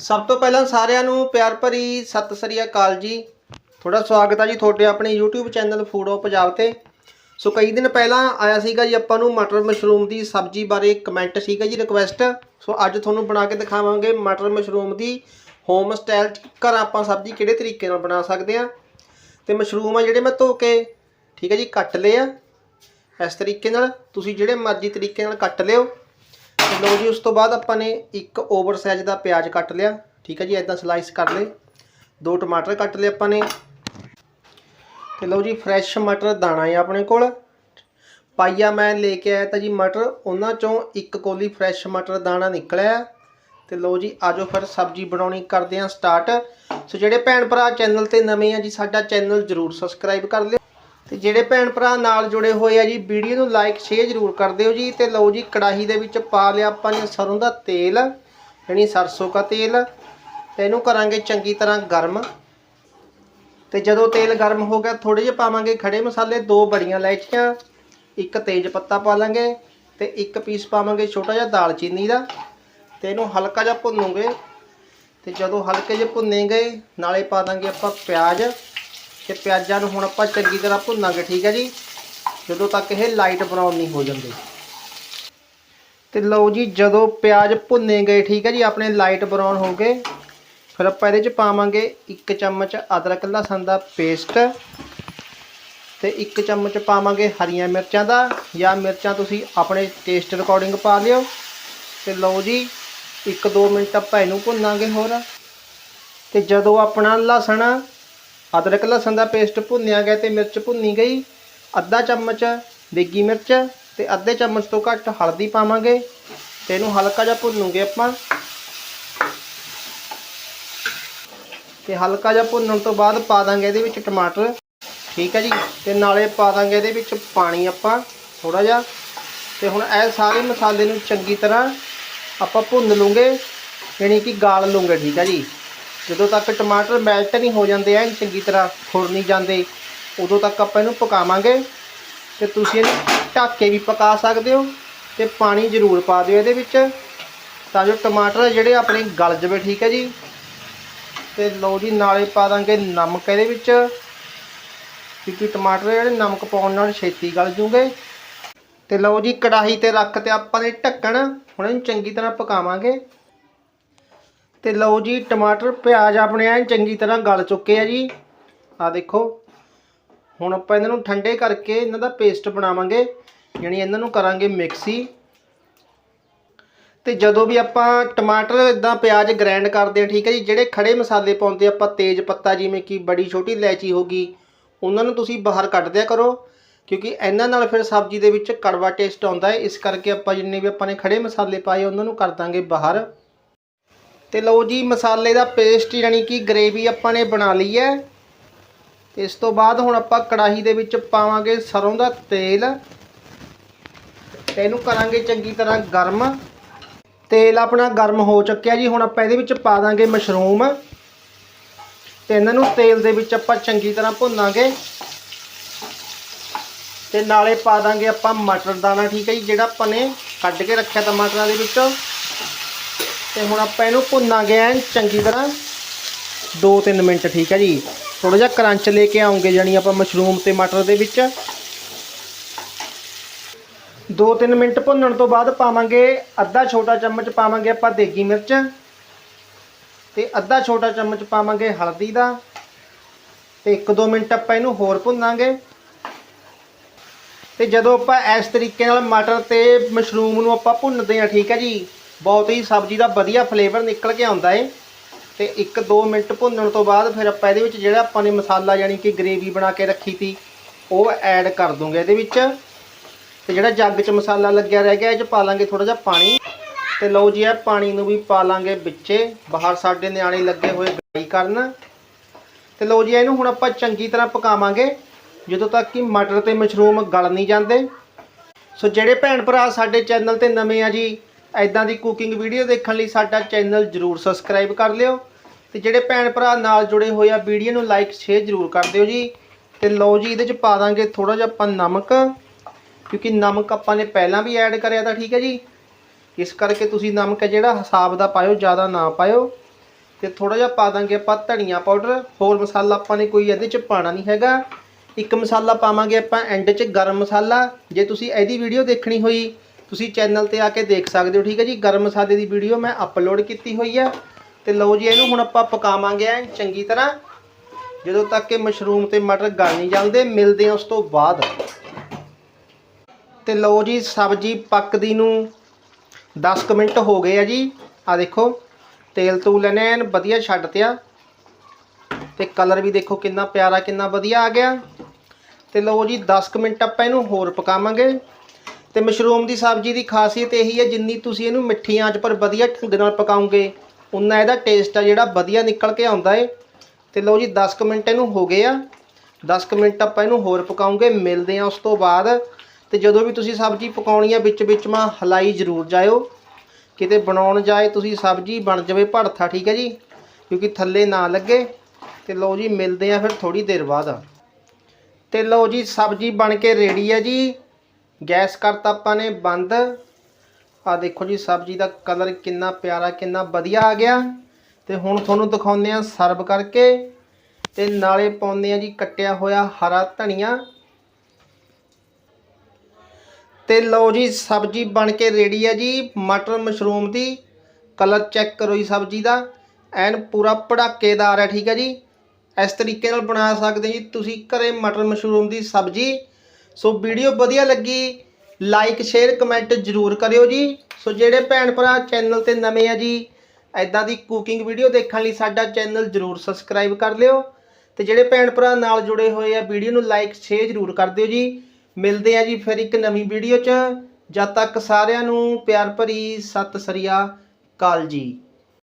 ਸਭ ਤੋਂ ਪਹਿਲਾਂ ਸਾਰਿਆਂ ਨੂੰ ਪਿਆਰ ਭਰੀ ਸਤਿ ਸ੍ਰੀ ਅਕਾਲ ਜੀ। ਤੁਹਾਡਾ ਸਵਾਗਤ ਹੈ ਜੀ ਤੁਹਾਡੇ ਆਪਣੇ YouTube channel food of Punjab ਤੇ। ਸੋ ਕਈ ਦਿਨ ਪਹਿਲਾਂ ਆਇਆ ਸੀਗਾ ਜੀ ਆਪਾਂ ਨੂੰ ਮਟਰ ਮਸ਼ਰੂਮ ਦੀ ਸਬਜ਼ੀ ਬਾਰੇ ਕਮੈਂਟ ਸੀਗਾ ਜੀ ਰਿਕੁਐਸਟ ਸੋ ਅੱਜ ਤੁਹਾਨੂੰ ਬਣਾ ਕੇ ਦਿਖਾਵਾਂਗੇ ਮਟਰ ਮਸ਼ਰੂਮ ਦੀ ਹੋਮ ਸਟਾਈਲ ਘਰ ਆਪਾਂ ਸਬਜ਼ੀ ਕਿਹੜੇ ਤਰੀਕੇ ਨਾਲ ਬਣਾ ਸਕਦੇ ਆ। ਤੇ ਮਸ਼ਰੂਮ ਆ ਜਿਹੜੇ ਮੈਂ ਧੋ ਕੇ, ਠੀਕ ਹੈ ਜੀ, ਕੱਟ ਲਏ ਆ। ਇਸ ਤਰੀਕੇ ਨਾਲ, ਤੁਸੀਂ ਜਿਹੜੇ ਮਰਜ਼ੀ ਤਰੀਕੇ ਨਾਲ ਕੱਟ ਲਿਓ। ਲਓ ਜੀ, ਉਸ ਤੋਂ ਬਾਅਦ ਆਪਾਂ ਨੇ ਇੱਕ ਓਵਰ ਸਾਈਜ਼ ਦਾ ਪਿਆਜ਼ ਕੱਟ ਲਿਆ। ਠੀਕ ਹੈ ਜੀ ਇਦਾਂ ਸਲਾਈਸ ਕਰ ਲਏ। ਦੋ ਟਮਾਟਰ ਕੱਟ ਲਏ ਆਪਾਂ ਨੇ। ਤੇ ਲਓ ਜੀ ਫਰੈਸ਼ ਮਟਰ ਦਾਣਾ ਹੈ ਆਪਣੇ ਕੋਲ। ਪਾਈਆ ਮੈਂ ਲੈ ਕੇ ਆਇਆ ਤਾਂ ਜੀ ਮਟਰ, ਉਹਨਾਂ ਚੋਂ ਇੱਕ ਕੋਲੀ ਫਰੈਸ਼ ਮਟਰ ਦਾਣਾ ਨਿਕਲਿਆ ਤੇ ਲਓ ਜੀ, ਆਜੋ ਫਿਰ ਸਬਜ਼ੀ ਬਣਾਉਣੀ ਕਰਦੇ ਆਂ ਸਟਾਰਟ ਸੋ ਜਿਹੜੇ ਭੈਣ ਭਰਾ ਚੈਨਲ ਤੇ ਨਵੇਂ ਆ ਜੀ, ਸਾਡਾ ਚੈਨਲ ਜਰੂਰ ਸਬਸਕ੍ਰਾਈਬ ਕਰ ਲਿਓ। ਤੇ ਜਿਹੜੇ ਭੈਣ ਭਰਾ ਨਾਲ ਜੁੜੇ ਹੋਏ ਆ ਜੀ, ਵੀਡੀਓ ਨੂੰ ਲਾਈਕ ਸ਼ੇਅਰ ਜਰੂਰ ਕਰ ਦਿਓ ਜੀ ਤੇ ਲਓ ਜੀ, ਕੜਾਹੀ ਦੇ ਵਿੱਚ ਪਾ ਲਿਆ ਆਪਾਂ ਨੇ ਸਰੋਂ ਦਾ ਤੇਲ ਯਾਨੀ ਸਰਸੋਂ ਦਾ ਤੇਲ ਤੇ ਇਹਨੂੰ ਕਰਾਂਗੇ ਚੰਗੀ ਤਰ੍ਹਾਂ ਗਰਮ। ਤੇ ਜਦੋਂ ਤੇਲ ਗਰਮ ਹੋ ਗਿਆ ਥੋੜੇ ਜਿਹੇ ਪਾਵਾਂਗੇ ਖੜੇ ਮਸਾਲੇ, ਦੋ ਬੜੀਆਂ ਇਲਾਇਚੀਆਂ, ਇੱਕ ਤੇਜ ਪੱਤਾ ਪਾ ਲਾਂਗੇ ਤੇ ਇੱਕ ਪੀਸ ਪਾਵਾਂਗੇ ਛੋਟਾ ਜਿਹਾ ਦਾਲਚੀਨੀ ਦਾ ਤੇ ਇਹਨੂੰ ਹਲਕਾ ਜਿਹਾ ਭੁੰਨੂਗੇ। ਤੇ ਜਦੋਂ ਹਲਕੇ ਜਿਹੇ ਭੁੰਨੇ ਗਏ ਨਾਲੇ ਪਾ ਦਾਂਗੇ ਆਪਾਂ ਪਿਆਜ਼। ਤੇ ਪਿਆਜ਼ਾਂ ਨੂੰ ਹੁਣ ਆਪਾਂ ਚੰਗੀ ਤਰ੍ਹਾਂ ਭੁੰਨਾਂਗੇ, ਠੀਕ ਹੈ ਜੀ? ਜਦੋਂ ਤੱਕ ਇਹ ਲਾਈਟ ਬਰਾਊਨ ਨਹੀਂ ਹੋ ਜਾਂਦੇ। ਤੇ ਲਓ ਜੀ, ਜਦੋਂ ਪਿਆਜ਼ ਭੁੰਨੇ ਗਏ, ਠੀਕ ਹੈ ਜੀ, ਆਪਣੇ ਲਾਈਟ ਬਰਾਊਨ ਹੋ ਗਏ, ਫਿਰ ਆਪਾਂ ਇਹਦੇ ਚ ਪਾਵਾਂਗੇ 1 ਚਮਚ ਅਦਰਕ ਲਸਣ ਦਾ ਪੇਸਟ ਤੇ 1 ਚਮਚ ਪਾਵਾਂਗੇ ਹਰੀਆਂ ਮਿਰਚਾਂ ਦਾ, ਜਾਂ ਮਿਰਚਾਂ ਤੁਸੀਂ ਆਪਣੇ ਟੇਸਟ ਅਕੋਰਡਿੰਗ ਪਾ ਲਿਓ। ਤੇ ਲਓ ਜੀ 1-2 ਮਿੰਟ ਆਪਾਂ ਇਹਨੂੰ ਭੁੰਨਾਂਗੇ ਹੋਰ। ਤੇ ਜਦੋਂ ਆਪਣਾ ਲਸਣ ਅਦਰਕ ਲਸਣ ਦਾ ਪੇਸਟ ਭੁੰਨਿਆ ਗਿਆ ਤੇ ਮਿਰਚ ਭੁੰਨੀ ਗਈ। ਅੱਧਾ ਚਮਚ ਦੇਗੀ ਮਿਰਚ ਤੇ ਅੱਧੇ ਚਮਚ ਤੋਂ ਘੱਟ ਹਲਦੀ ਪਾਵਾਂਗੇ। ਤੇ ਇਹਨੂੰ ਹਲਕਾ ਜਿਹਾ ਭੁੰਨੂਗੇ ਆਪਾਂ। ਤੇ ਹਲਕਾ ਜਿਹਾ ਭੁੰਨਣ ਤੋਂ ਬਾਅਦ ਪਾ ਦਾਂਗੇ ਇਹਦੇ ਵਿੱਚ ਟਮਾਟਰ। ਠੀਕ ਹੈ ਜੀ? ਤੇ ਨਾਲੇ ਪਾ ਦਾਂਗੇ ਇਹਦੇ ਵਿੱਚ ਪਾਣੀ ਆਪਾਂ ਥੋੜਾ ਜਿਹਾ। ਤੇ ਹੁਣ ਇਹ ਸਾਰੇ ਮਸਾਲੇ ਨੂੰ ਚੰਗੀ ਤਰ੍ਹਾਂ ਆਪਾਂ ਭੁੰਨ ਲੂੰਗੇ, ਯਾਨੀ ਕਿ ਗਾਲ ਲੂੰਗੇ, ਠੀਕ ਹੈ ਜੀ? ਜਦੋਂ ਤੱਕ ਟਮਾਟਰ ਮੈਲਟ ਨਹੀਂ ਹੋ ਜਾਂਦੇ ਐਨ ਚੰਗੀ ਤਰ੍ਹਾਂ ਫੁਰ ਨਹੀਂ ਜਾਂਦੇ, ਉਦੋਂ ਤੱਕ ਆਪਾਂ ਇਹਨੂੰ ਪਕਾਵਾਂਗੇ ਤੇ ਤੁਸੀਂ ਇਹਨੂੰ ਢੱਕ ਕੇ ਵੀ ਪਕਾ ਸਕਦੇ ਹੋ ਤੇ ਪਾਣੀ ਜ਼ਰੂਰ ਪਾ ਦਿਓ ਇਹਦੇ ਵਿੱਚ। ਤਾਂ ਜੋ ਟਮਾਟਰ ਜਿਹੜੇ ਆਪਣੇ ਗਲ ਜਵੇ, ਠੀਕ ਹੈ ਜੀ? ਤੇ ਲਓ ਜੀ, ਨਾਲੇ ਪਾ ਦਾਂਗੇ ਨਮਕ ਇਹਦੇ ਵਿੱਚ, ਕਿਉਂਕਿ ਟਮਾਟਰ ਜਿਹੜੇ ਨਮਕ ਪਾਉਣ ਨਾਲ ਛੇਤੀ ਗਲ ਜੂਗੇ। ਤੇ ਲਓ ਜੀ, ਕੜਾਹੀ ਤੇ ਰੱਖ ਤੇ ਆਪਾਂ ਨੇ ਢੱਕਣ, ਹੁਣ ਇਹਨੂੰ ਚੰਗੀ ਤਰ੍ਹਾਂ ਪਕਾਵਾਂਗੇ। ਤੇ ਲਓ ਜੀ, ਟਮਾਟਰ, ਪਿਆਜ਼ ਆਪਣੇ ਐਨ ਚੰਗੀ ਤਰ੍ਹਾਂ ਗਲ ਚੁੱਕੇ ਆ ਜੀ। ਆ ਦੇਖੋ, ਹੁਣ ਆਪਾਂ ਇਹਨਾਂ ਨੂੰ ਠੰਡੇ ਕਰਕੇ ਇਹਨਾਂ ਦਾ ਪੇਸਟ ਬਣਾਵਾਂਗੇ, ਯਾਨੀ ਇਹਨਾਂ ਨੂੰ ਕਰਾਂਗੇ ਮਿਕਸੀ। ਤੇ ਜਦੋਂ ਵੀ ਆਪਾਂ ਟਮਾਟਰ ਇਦਾਂ ਪਿਆਜ਼ ਗ੍ਰਾਈਂਡ ਕਰਦੇ ਆ, ਠੀਕ ਹੈ ਜੀ, ਜਿਹੜੇ ਖੜੇ ਮਸਾਲੇ ਪਾਉਂਦੇ ਆਪਾਂ ਤੇਜ ਪੱਤਾ ਜਿਵੇਂ ਕਿ ਬੜੀ ਛੋਟੀ ਇਲਾਇਚੀ ਹੋ ਗਈ, ਉਹਨਾਂ ਨੂੰ ਤੁਸੀਂ ਬਾਹਰ ਕੱਢ ਦਿਆ ਕਰੋ, ਕਿਉਂਕਿ ਇਹਨਾਂ ਨਾਲ ਫਿਰ ਸਬਜ਼ੀ ਦੇ ਵਿੱਚ ਕੜਵਾ ਟੇਸਟ ਆਉਂਦਾ ਹੈ। ਇਸ ਕਰਕੇ ਆਪਾਂ ਜਿੰਨੇ ਵੀ ਆਪਾਂ ਨੇ ਖੜੇ ਮਸਾਲੇ ਪਾਏ, ਉਹਨਾਂ ਨੂੰ ਕਰ ਦਾਂਗੇ ਬਾਹਰ। ਤੇ ਲਓ ਜੀ, ਮਸਾਲੇ ਦਾ ਪੇਸਟ ਯਾਨੀ ਕਿ ਗ੍ਰੇਵੀ ਆਪਾਂ ਨੇ ਬਣਾ ਲਈ ਹੈ। ਤੇ ਇਸ ਤੋਂ ਬਾਅਦ ਹੁਣ ਆਪਾਂ ਕੜਾਹੀ ਦੇ ਵਿੱਚ ਪਾਵਾਂਗੇ ਸਰੋਂ ਦਾ ਤੇਲ। ਤੇ ਇਹਨੂੰ ਕਰਾਂਗੇ ਚੰਗੀ ਤਰ੍ਹਾਂ ਗਰਮ। ਤੇਲ ਆਪਣਾ ਗਰਮ ਹੋ ਚੁੱਕਿਆ ਜੀ, ਹੁਣ ਆਪਾਂ ਇਹਦੇ ਵਿੱਚ ਪਾ ਦਾਂਗੇ ਮਸ਼ਰੂਮ। ਤੇ ਇਹਨਾਂ ਨੂੰ ਤੇਲ ਦੇ ਵਿੱਚ ਆਪਾਂ ਚੰਗੀ ਤਰ੍ਹਾਂ ਭੁੰਨਾਂਗੇ। ਤੇ ਨਾਲੇ ਪਾ ਦਾਂਗੇ ਆਪਾਂ ਮਟਰ ਦਾਣਾ, ਠੀਕ ਹੈ ਜੀ, ਜਿਹੜਾ ਆਪਾਂ ਨੇ ਕੱਢ ਕੇ ਰੱਖਿਆ ਟਮਾਟਰਾਂ ਦੇ ਵਿੱਚੋਂ। ਤੇ ਹੁਣ ਆਪਾਂ ਇਹਨੂੰ ਭੁੰਨਾਂਗੇ ਐਨ ਚੰਗੀ ਤਰ੍ਹਾਂ। 2-3 ਮਿੰਟ, ਠੀਕ ਹੈ ਜੀ। ਥੋੜਾ ਜਿਹਾ ਕਰੰਚ ਲੈ ਕੇ ਆਉਂਗੇ ਜਾਨੀ ਆਪਾਂ ਮਸ਼ਰੂਮ ਤੇ ਮਟਰ ਦੇ ਵਿੱਚ। 2-3 ਮਿੰਟ ਭੁੰਨਣ ਤੋਂ ਬਾਅਦ ਪਾਵਾਂਗੇ ਅੱਧਾ ਛੋਟਾ ਚਮਚ ਪਾਵਾਂਗੇ ਆਪਾਂ ਦੇਗੀ ਮਿਰਚ। ਤੇ ਅੱਧਾ ਛੋਟਾ ਚਮਚ ਪਾਵਾਂਗੇ ਹਲਦੀ ਦਾ। ਤੇ 1-2 ਮਿੰਟ ਆਪਾਂ ਇਹਨੂੰ ਹੋਰ ਭੁੰਨਾਂਗੇ। ਤੇ ਜਦੋਂ ਆਪਾਂ ਇਸ ਤਰੀਕੇ ਨਾਲ ਮਟਰ ਤੇ ਮਸ਼ਰੂਮ ਨੂੰ ਆਪਾਂ ਭੁੰਨਦੇ ਹਾਂ, ਠੀਕ ਹੈ ਜੀ। ਬਹੁਤ ਹੀ ਸਬਜ਼ੀ ਦਾ ਵਧੀਆ ਫਲੇਵਰ ਨਿਕਲ ਕੇ ਆਉਂਦਾ ਏ। ਤੇ 1-2 ਮਿੰਟ ਭੁੰਨਣ ਤੋਂ ਬਾਅਦ ਫਿਰ ਆਪਾਂ ਇਹਦੇ ਵਿੱਚ ਜਿਹੜਾ ਆਪਾਂ ਨੇ ਮਸਾਲਾ ਯਾਨੀ ਕਿ ਗ੍ਰੇਵੀ ਬਣਾ ਕੇ ਰੱਖੀ ਤੀ ਉਹ ਐਡ ਕਰ ਦੂੰਗੇ ਇਹਦੇ ਵਿੱਚ। ਤੇ ਜਿਹੜਾ ਜੱਗ 'ਚ ਮਸਾਲਾ ਲੱਗਿਆ ਰਹਿ ਗਿਆ, ਇਹ 'ਚ ਪਾ ਲਾਂਗੇ ਥੋੜਾ ਜਿਹਾ ਪਾਣੀ। ਤੇ ਲਓ ਜੀ, ਇਹ ਪਾਣੀ ਨੂੰ ਵੀ ਪਾ ਲਾਂਗੇ ਵਿੱਚੇ। ਬਾਹਰ ਸਾਡੇ ਨਿਆਣੇ ਲੱਗੇ ਹੋਏ ਗਾਈ ਕਰਨ। ਤੇ ਲਓ ਜੀ, ਇਹਨੂੰ ਹੁਣ ਆਪਾਂ ਚੰਗੀ ਤਰ੍ਹਾਂ ਪਕਾਵਾਂਗੇ, ਜਦੋਂ ਤੱਕ ਕਿ ਮਟਰ ਤੇ ਮਸ਼ਰੂਮ ਗਲ ਨਹੀਂ ਜਾਂਦੇ। ਸੋ ਜਿਹੜੇ ਭੈਣ ਭਰਾ ਸਾਡੇ ਚੈਨਲ ਤੇ ਨਵੇਂ ਆ ਜੀ ਐਦਾਂ ਦੀ ਕੁਕਿੰਗ ਵੀਡੀਓ ਦੇਖਣ ਲਈ ਸਾਡਾ ਚੈਨਲ ਜਰੂਰ ਸਬਸਕ੍ਰਾਈਬ ਕਰ ਲਿਓ ਤੇ ਜਿਹੜੇ ਭੈਣ ਭਰਾ ਨਾਲ ਜੁੜੇ ਹੋਏ ਆ ਵੀਡੀਓ ਨੂੰ ਲਾਈਕ ਸ਼ੇਅਰ ਜਰੂਰ ਕਰ ਦਿਓ ਜੀ। ਤੇ ਲਓ ਜੀ, ਇਹਦੇ ਚ ਪਾ ਦਾਂਗੇ ਥੋੜਾ ਜਿਹਾ ਆਪਾਂ ਨਮਕ, ਕਿਉਂਕਿ ਨਮਕ ਆਪਾਂ ਨੇ ਪਹਿਲਾਂ ਵੀ ਐਡ ਕਰਿਆ ਤਾਂ ਠੀਕ ਹੈ ਜੀ। ਇਸ ਕਰਕੇ ਤੁਸੀਂ ਨਮਕ ਹੈ ਜਿਹੜਾ ਹਿਸਾਬ ਦਾ ਪਾਇਓ, ਜ਼ਿਆਦਾ ਨਾ ਪਾਇਓ। ਤੇ ਥੋੜਾ ਜਿਹਾ ਪਾ ਦਾਂਗੇ ਆਪਾਂ ਧਨੀਆ ਪਾਊਡਰ ਹੋਰ ਮਸਾਲਾ ਆਪਾਂ ਨੇ ਕੋਈ ਇਹਦੇ ਚ ਪਾਣਾ ਨਹੀਂ ਹੈਗਾ। ਇੱਕ ਮਸਾਲਾ ਪਾਵਾਂਗੇ ਆਪਾਂ ਐਂਡ 'ਚ ਗਰਮ ਮਸਾਲਾ। ਜੇ ਤੁਸੀਂ ਇਹਦੀ ਵੀਡੀਓ ਦੇਖਣੀ ਹੋਈ ਤੁਸੀਂ ਚੈਨਲ ਤੇ ਆ ਕੇ ਦੇਖ ਸਕਦੇ ਹੋ, ਠੀਕ ਹੈ ਜੀ? ਗਰਮ ਮਸਾਲੇ ਦੀ ਵੀਡੀਓ ਮੈਂ ਅਪਲੋਡ ਕੀਤੀ ਹੋਈ ਆ ਤੇ ਲਓ ਜੀ, ਇਹਨੂੰ ਹੁਣ ਆਪਾਂ ਪਕਾਵਾਂਗੇ ਐਨ ਚੰਗੀ ਤਰ੍ਹਾਂ। ਜਦੋਂ ਤੱਕ ਕਿ ਮਸ਼ਰੂਮ ਤੇ ਮਟਰ ਗਲ ਨਹੀਂ ਜਾਂਦੇ, ਮਿਲਦੇ ਆ ਉਸ ਤੋਂ ਬਾਅਦ। ਤੇ ਲਓ ਜੀ, ਸਬਜ਼ੀ ਪੱਕਦੀ ਨੂੰ 10 ਕੁ ਮਿੰਟ ਹੋ ਗਏ ਆ ਜੀ। ਆ ਦੇਖੋ, ਤੇਲ ਤੂਲ ਇਹਨੇ ਐਨ, ਵਧੀਆ ਛੱਡ ਤਿਆ। ਤੇ ਕਲਰ ਵੀ ਦੇਖੋ ਕਿੰਨਾ ਪਿਆਰਾ, ਕਿੰਨਾ ਵਧੀਆ ਆ ਗਿਆ। ਤੇ ਲਓ ਜੀ 10 ਕੁ ਮਿੰਟ ਆਪਾਂ ਇਹਨੂੰ ਹੋਰ ਪਕਾਵਾਂਗੇ। ਤੇ ਮਸ਼ਰੂਮ ਦੀ ਸਬਜ਼ੀ ਦੀ ਖਾਸੀਅਤ ਇਹੀ ਹੈ ਜਿੰਨੀ ਤੁਸੀਂ ਇਹਨੂੰ ਮਿੱਠੀ ਆਂਚ ਪਰ ਵਧੀਆ ਢੰਗ ਨਾਲ ਪਕਾਉਂਗੇ, ਉਨਾ ਇਹਦਾ ਟੇਸਟ ਆ ਜਿਹੜਾ ਵਧੀਆ ਨਿਕਲ ਕੇ ਆਉਂਦਾ ਏ। ਤੇ ਲਓ ਜੀ 10 ਕੁ ਮਿੰਟ ਇਹਨੂੰ ਹੋ ਗਏ ਆ। 10 ਕੁ ਮਿੰਟ ਆਪਾਂ ਇਹਨੂੰ ਹੋਰ ਪਕਾਉਂਗੇ, ਮਿਲਦੇ ਆ ਉਸ ਤੋਂ ਬਾਅਦ। ਤੇ ਜਦੋਂ ਵੀ ਤੁਸੀਂ ਸਬਜ਼ੀ ਪਕਾਉਣੀ ਆ, ਵਿੱਚ ਵਿੱਚ ਮਾ ਹਲਾਈ ਜ਼ਰੂਰ ਜਾਇਓ। ਕਿਤੇ ਬਣਾਉਣ ਜਾਏ ਤੁਸੀਂ ਸਬਜ਼ੀ, ਬਣ ਜਾਵੇ ਭੜਥਾ, ਠੀਕ ਹੈ ਜੀ? ਕਿਉਂਕਿ ਥੱਲੇ ਨਾ ਲੱਗੇ। ਤੇ ਲਓ ਜੀ, ਮਿਲਦੇ ਆ ਫਿਰ ਥੋੜੀ ਦੇਰ ਬਾਅਦ। ਤੇ ਲਓ ਜੀ, ਸਬਜ਼ੀ ਬਣ ਕੇ ਰੈਡੀ ਹੈ ਜੀ। ਗੈਸ ਕਰਤਾ ਆਪਾਂ ਨੇ ਬੰਦ। ਆ ਦੇਖੋ ਜੀ, ਸਬਜ਼ੀ ਦਾ ਕਲਰ ਕਿੰਨਾ ਪਿਆਰਾ, ਕਿੰਨਾ ਵਧੀਆ ਆ ਗਿਆ। ਤੇ ਹੁਣ ਤੁਹਾਨੂੰ ਦਿਖਾਉਂਦੇ ਆ ਸਰਵ ਕਰਕੇ। ਤੇ ਨਾਲੇ ਪਾਉਂਦੇ ਆ ਜੀ ਕੱਟਿਆ ਹੋਇਆ ਹਰਾ ਧਨੀਆ। ਤੇ ਲਓ ਜੀ, ਸਬਜ਼ੀ ਬਣ ਕੇ ਰੈਡੀ ਹੈ ਜੀ ਮਟਰ ਮਸ਼ਰੂਮ ਦੀ। ਕਲਰ ਚੈੱਕ ਕਰੋ ਜੀ ਸਬਜ਼ੀ ਦਾ। ਐਨ ਪੂਰਾ ਪੜਾਕੇਦਾਰ ਹੈ ਠੀਕ ਹੈ ਜੀ। ਇਸ ਤਰੀਕੇ ਨਾਲ ਬਣਾ ਸਕਦੇ ਜੀ ਤੁਸੀਂ ਘਰੇ ਮਟਰ ਮਸ਼ਰੂਮ ਦੀ ਸਬਜ਼ੀ। ਸੋ ਵੀਡੀਓ ਵਧੀਆ ਲੱਗੀ ਲਾਈਕ ਸ਼ੇਅਰ ਕਮੈਂਟ ਜ਼ਰੂਰ ਕਰਿਓ ਜੀ। ਸੋ ਜਿਹੜੇ ਭੈਣ ਭਰਾ ਚੈਨਲ ਤੇ ਨਵੇਂ ਆ ਜੀ ਐਦਾਂ ਦੀ ਕੁਕਿੰਗ ਵੀਡੀਓ ਦੇਖਣ ਲਈ ਸਾਡਾ ਚੈਨਲ ਜ਼ਰੂਰ ਸਬਸਕ੍ਰਾਈਬ ਕਰ ਲਿਓ। ਤੇ ਜਿਹੜੇ ਭੈਣ ਭਰਾ ਨਾਲ ਜੁੜੇ ਹੋਏ ਆ, ਵੀਡੀਓ ਨੂੰ ਲਾਈਕ ਸ਼ੇਅਰ ਜ਼ਰੂਰ ਕਰ ਦਿਓ ਜੀ। ਮਿਲਦੇ ਆ ਜੀ ਫਿਰ ਇੱਕ ਨਵੀਂ ਵੀਡੀਓ 'ਚ। ਜਦ ਤੱਕ ਸਾਰਿਆਂ ਨੂੰ ਪਿਆਰ ਭਰੀ ਸਤਿ ਸ੍ਰੀ ਅਕਾਲ ਜੀ।